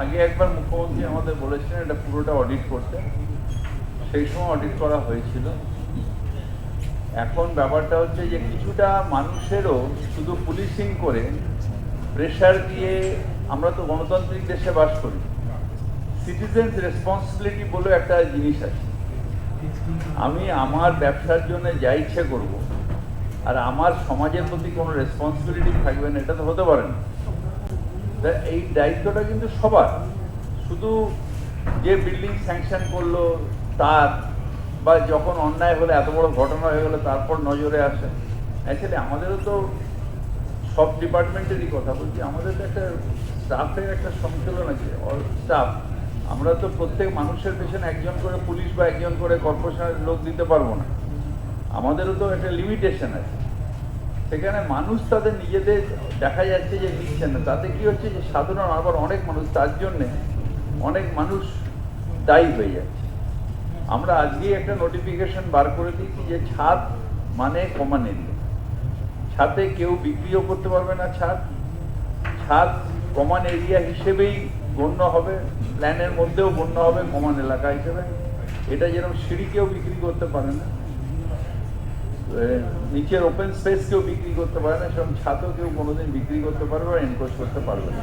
আগে একবার মুখ্যমন্ত্রী আমাদের বলেছিলেন এটা পুরোটা অডিট করতে। সেই সময় অডিট করা হয়েছিল। এখন ব্যাপারটা হচ্ছে যে কিছুটা মানুষেরও শুধু পুলিশিং করে প্রেশার দিয়ে আমরা তো গণতান্ত্রিক দেশে বাস করি। সিটিজেন্স রেসপন্সিবিলিটি বলে একটা জিনিস আছে। আমি আমার ব্যবসার জন্য যা ইচ্ছে করব, আর আমার সমাজের প্রতি কোনো রেসপন্সিবিলিটি থাকবে না, এটা তো হতে পারে না। এই দায়িত্বটা কিন্তু সবার। শুধু যে বিল্ডিং স্যাংশন করল তার, বা যখন অন্যায় হলে, এত বড় ঘটনা হয়ে গেলো তারপর নজরে আসে। অ্যাকচুয়ালি আমাদেরও তো সব ডিপার্টমেন্টেরই কথা বলছি। আমাদের তো একটা স্টাফের একটা সংকলন আছে অল স্টাফ আমরা তো প্রত্যেক মানুষের পেছনে একজন করে পুলিশ বা একজন করে কর্পোরেশনের লোক দিতে পারব না। আমাদেরও তো একটা লিমিটেশন আছে। সেখানে মানুষ তাদের নিজেদের দেখা যাচ্ছে যে নিচ্ছে না। তাতে কি হচ্ছে যে সাধারণ আবার অনেক মানুষ তার জন্যে অনেক মানুষ দায়ী হয়ে যাচ্ছে। আমরা আজকেই একটা নোটিফিকেশন বার করে দিয়েছি যে ছাদ মানে কমান এরিয়া ছাদে কেউ বিক্রিও করতে পারবে না ছাদ। ছাদ কমান এরিয়া হিসেবেই গণ্য হবে। প্ল্যানের মধ্যেও গণ্য হবে কমান এলাকা হিসেবে। এটা যেরকম সিঁড়ি কেউ বিক্রি করতে পারে না। নিচের ওপেন স্পেস কেউ বিক্রি করতে পারে না, সেরকম ছাদও কেউ কোনোদিন বিক্রি করতে পারবে বা এনক্রোচ করতে পারবে না।